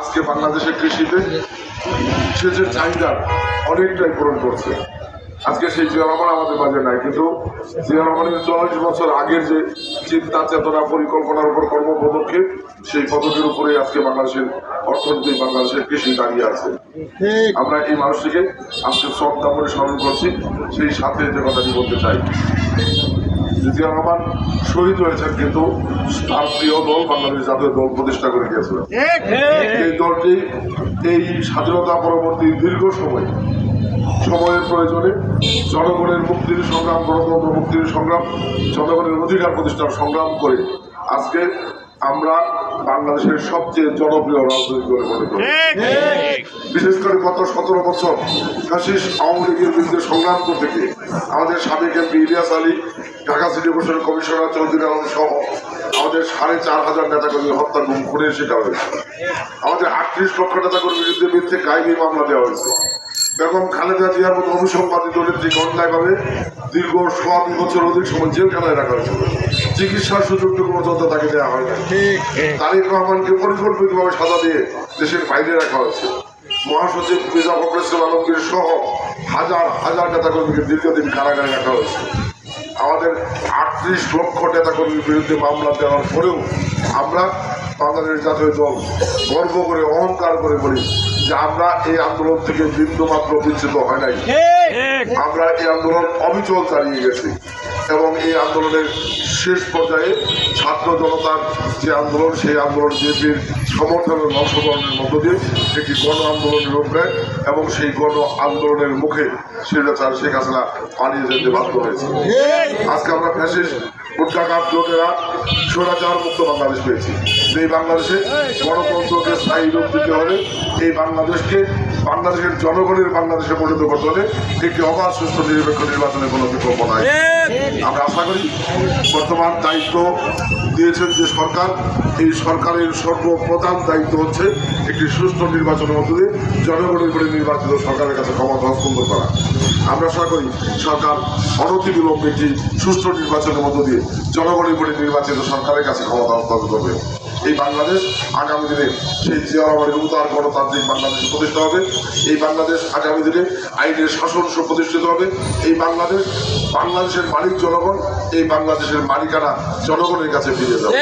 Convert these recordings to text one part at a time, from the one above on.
আজকে বাংলাদেশের কৃষিতে সেচের চাহিদা অনেকটাই পূরণ করছে। আজকে সেই জিয়া আমাদের মাঝে নাই, কিন্তু জিয়া চল্লিশ বছর আগের যে চিন্তা, চেতনা, পরিকল্পনার উপর কর্ম পদক্ষেপ, সেই পদকের উপরে আজকে বাংলাদেশের অর্থনীতি, বাংলাদেশের কৃষি দাঁড়িয়ে আছে। আমরা এই মানুষটিকে আজকে শ্রদ্ধা করে স্মরণ করছি, সেই সাথে যে কথাটি বলতে চাই। জিয়া রহমান শহীদ হয়েছেন কিন্তু তার প্রিয় দল বাংলাদেশ জাতীয় দল প্রতিষ্ঠা করে গিয়েছিল। এই দলটি এই স্বাধীনতা পরবর্তী দীর্ঘ সময় সময়ের প্রয়োজনে জনগণের মুক্তির সংগ্রাম গণতন্ত্র মুক্তির সংগ্রাম জনগণের অধিকার প্রতিষ্ঠার সংগ্রাম করে আজকে আমরা বাংলাদেশের সবচেয়ে জনপ্রিয় রাজনৈতিক দলে মনে করি বিশেষ করে গত সতেরো বছর ফ্যাসিস আওয়ামী লীগের বিরুদ্ধে সংগ্রাম করতে গিয়ে আমাদের সাবেক এমপি ইলিয়াস আলী ঢাকা সিটি কর্পোরেশনের কমিশনার চৌধুরী আলম সহ আমাদের সাড়ে চার হাজার নেতাকর্মী হত্যা গুম করে শিকার হয়েছে। আমাদের আটত্রিশ লক্ষ নেতাকর্মীর বিরুদ্ধে মিথ্যে গাইবি মামলা দেওয়া হয়েছে। বেগম খালেদা জিয়ার মতো অভিসম্পাদিত নেত্রীকে অন্যায়ভাবে দীর্ঘ দুই বছর অধিক সময় জেলখানায় রাখা হয়েছিল। চিকিৎসার সুযোগটুকু পর্যন্ত তাকে দেওয়া হয় না তারেক রহমানকে পরিকল্পিতভাবে সাজা দিয়ে দেশের বাইরে রাখা হয়েছে। মহাসচিব মির্জা ইসলাম আলমগীর সহ হাজার হাজার নেতাকর্মীকে দীর্ঘদিন কারাগারে রাখা হয়েছে। আমাদের আটত্রিশ লক্ষ নেতাকর্মীর বিরুদ্ধে মামলা দেওয়ার পরেও আমরা বাংলাদেশ জাতীয় দল গর্ব করে অহংকার করে বলি যে আমরা এই আন্দোলন থেকে বিন্দু মাত্র বিচ্ছিন্ন হয় নাই। আমরা এই আন্দোলন অবিচল চালিয়ে গেছি এবং এই আন্দোলনের শেষ পর্যায়ে ছাত্র জনতার যে আন্দোলন, সেই আন্দোলন বিএনপির সমর্থনের অংশগ্রহণের মধ্য দিয়ে একটি গণ আন্দোলনের রূপ নেয় এবং সেই গণ আন্দোলনের মুখে স্বৈরাচার শেখ হাসিনা পালিয়ে যেতে বাধ্য হয়েছে। আজকে আমরা ফ্যাসিস উদ্যাঘাত লোকেরা স্বৈরাচার মুক্ত বাংলাদেশ পেয়েছি। এই বাংলাদেশে গণতন্ত্রকে স্থায়ী রূপ দিতে হলে এই বাংলাদেশকে বাংলাদেশের জনগণের বাংলাদেশে পরিণত করতে হলে একটি অবাধ সুস্থ নিরপেক্ষ নির্বাচনের কোনো বিকল্প নাই। আমরা আশা করি বর্তমান দায়িত্ব দিয়েছেন যে সরকার, এই সরকারের সর্বপ্রধান দায়িত্ব হচ্ছে একটি সুষ্ঠু নির্বাচনের মধ্য দিয়ে জনগণের উপরে নির্বাচিত সরকারের কাছে ক্ষমতা হস্তান্তর করা। আমরা আশা করি সরকার অনতিবিলম্বে একটি সুষ্ঠু নির্বাচনের মধ্য দিয়ে জনগণের উপরে নির্বাচিত সরকারের কাছে ক্ষমতা হস্তান্তর করবে। এই বাংলাদেশ আগামী দিনে সেই জিয়া উদার গণতান্ত্রিক বাংলাদেশ প্রতিষ্ঠা হবে। এই বাংলাদেশ আগামী দিনে আইনের শাসন প্রতিষ্ঠিত হবে। এই বাংলাদেশ বাংলাদেশের মালিক জনগণ এই বাংলাদেশের মালিকানা জনগণের কাছে ফিরে যাবে।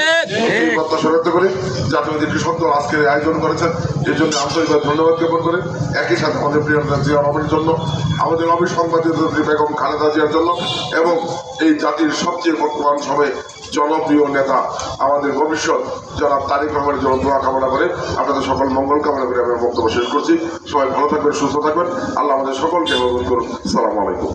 এই প্রত্যাশা ব্যক্ত করে জাতীয় কৃষক দল আজকের আয়োজন করেছেন। এর জন্য আন্তরিকভাবে ধন্যবাদ জ্ঞাপন করে একই সাথে আমাদের প্রিয় জিয়া রহমানের জন্য আমাদের অবিসংবাদিত বেগম খালেদা জিয়ার জন্য এবং এই জাতির সবচেয়ে বর্তমান সময়ে জনপ্রিয় নেতা আমাদের ভবিষ্যৎ জনাব তারিক রহমানের জন্য দোয়া কামনা করে আপনাদের সকল মঙ্গল কামনা করে আমি বক্তব্য শেষ করছি। সবাই ভালো থাকবেন সুস্থ থাকবেন। আল্লাহ আমাদের সকলকে মঙ্গল করুন। সালাম আলাইকুম।